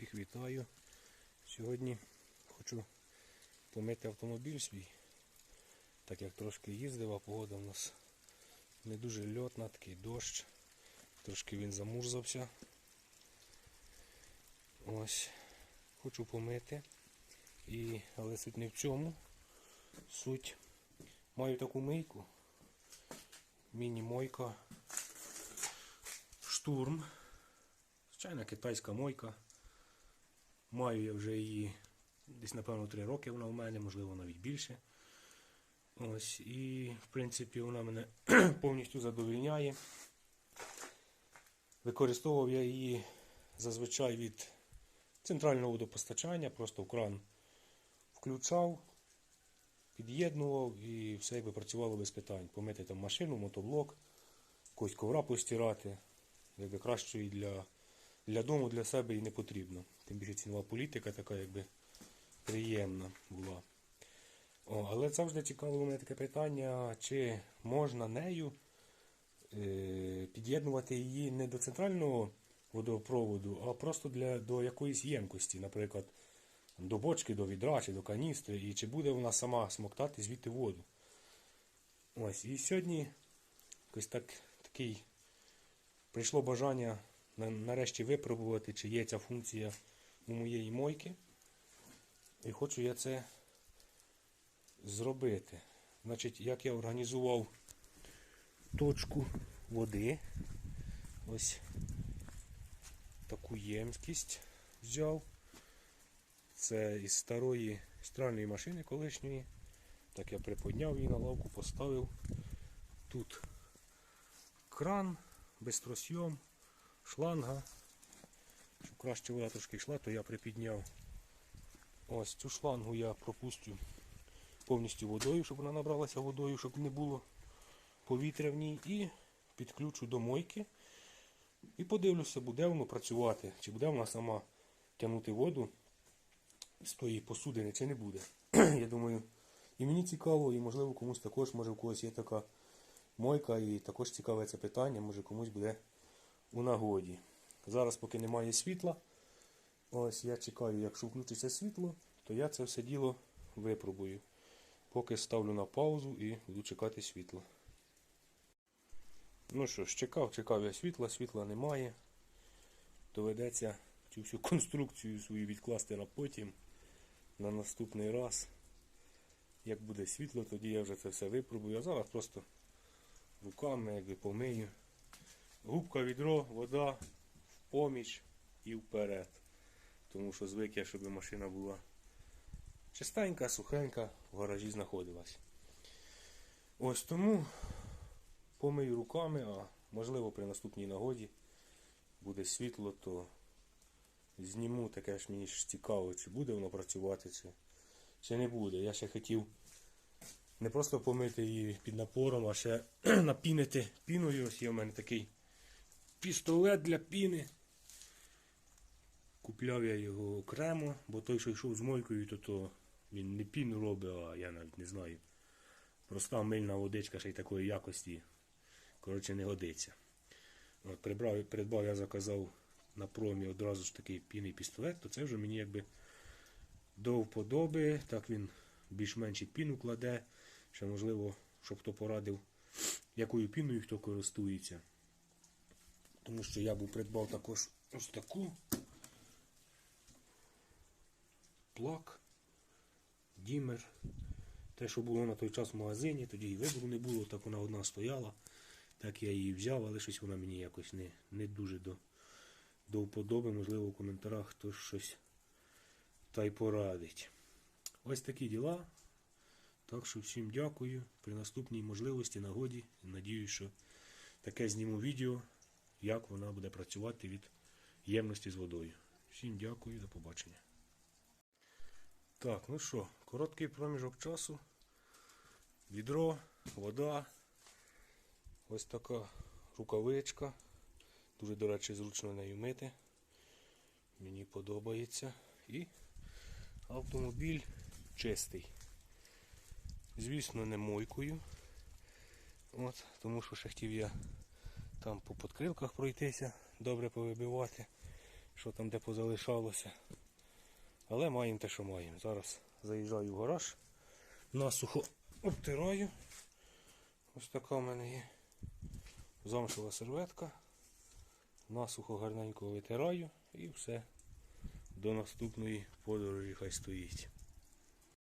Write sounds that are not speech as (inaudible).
Всіх вітаю. Сьогодні хочу помити автомобіль свій, так як трошки їздив, а погода в нас не дуже льотна, такий дощ. Трошки він замурзався. Ось. Хочу помити. І, але суть не в цьому. Суть. Маю таку мийку. Міні-мойка. Штурм. Звичайна китайська мойка. Маю я вже її десь, напевно, 3 роки вона у мене, можливо, навіть більше. Ось, і, в принципі, вона мене (clears throat) повністю задовільняє. Використовував я її зазвичай від центрального водопостачання, просто в кран включав, під'єднував і все якби працювало без питань. Помити там машину, мотоблок, якось ковра постирати. Якби кращої для, для дому, для себе і не потрібно. Тим більше цінова політика така якби приємна була. О, але завжди цікавило мене таке питання, чи можна нею е, під'єднувати її не до центрального водопроводу, а просто для, до якоїсь ємкості, наприклад, до бочки, до відра чи до каністри, і чи буде вона сама смоктати звідти воду. Ось, і сьогодні якось так, такий прийшло бажання нарешті випробувати, чи є ця функція у моєї мойки. І хочу я це зробити. Значить, як я організував точку води. Ось таку ємкість взяв. Це із старої стиральної машини колишньої. Так я приподняв її на лавку, поставив. Тут кран, безтросйом, шланга. Щоб краще вода трошки йшла, то я припідняв. Ось цю шлангу я пропустю повністю водою, щоб вона набралася водою, щоб не було повітря в ній. І підключу до мойки. І подивлюся, буде воно працювати, чи буде вона сама тягнути воду з тої посудини, чи не буде. (clears throat) Я думаю, і мені цікаво, і можливо комусь також, може у когось є така мойка, і також цікаве це питання, може комусь буде у нагоді. Зараз, поки немає світла, ось я чекаю, якщо включиться світло, то я це все діло випробую. Поки ставлю на паузу і буду чекати світла. Ну що ж, чекав, чекав я світла, світла немає. Доведеться цю всю конструкцію свою відкласти на потім, на наступний раз. Як буде світло, тоді я вже це все випробую. А зараз просто руками якби помию. Губка, відро, вода, в поміч і вперед. Тому що звик я, щоб машина була чистенька, сухенька, в гаражі знаходилась. Ось тому помию руками, а можливо при наступній нагоді буде світло, то зніму таке ж мені ж цікаво, чи буде воно працювати, чи, чи не буде. Я ще хотів не просто помити її під напором, а ще (clears throat) напінити піною. Ось є в мене такий пістолет для піни. Купляв я його окремо, бо той, що йшов з мойкою, то, то він не піну робить, а я навіть не знаю. Проста мильна водичка ще й такої якості. Коротше, не годиться. От, прибрав, придбав, я заказав на промі одразу ж такий пінний пістолет, то це вже мені якби до вподоби. Так він більш-менш піну кладе. Ще можливо, щоб хто порадив, якою піною хто користується. Тому що я був придбав також ось таку плак, дімер. Те, що було на той час в магазині, тоді і вибору не було, так вона одна стояла. Так я її взяв, але щось вона мені якось не, не дуже до, до вподоби. Можливо, в коментарях хтось щось та й порадить. Ось такі діла. Так що всім дякую. При наступній можливості, нагоді. Надіюсь, що таке зніму відео, як вона буде працювати від ємності з водою. Всім дякую, до побачення. Так, ну що, короткий проміжок часу. Відро, вода. Ось така рукавичка. Дуже, до речі, зручно нею мити. Мені подобається. І автомобіль чистий. Звісно, не мойкою. От, тому що ще хотів я там по подкрилках пройтися, добре повибивати, що там де позалишалося. Але маємо те, що маємо. Зараз заїжджаю в гараж, насухо обтираю. Ось така в мене є замшева серветка. Насухо гарненько витираю і все. До наступної подорожі хай стоїть.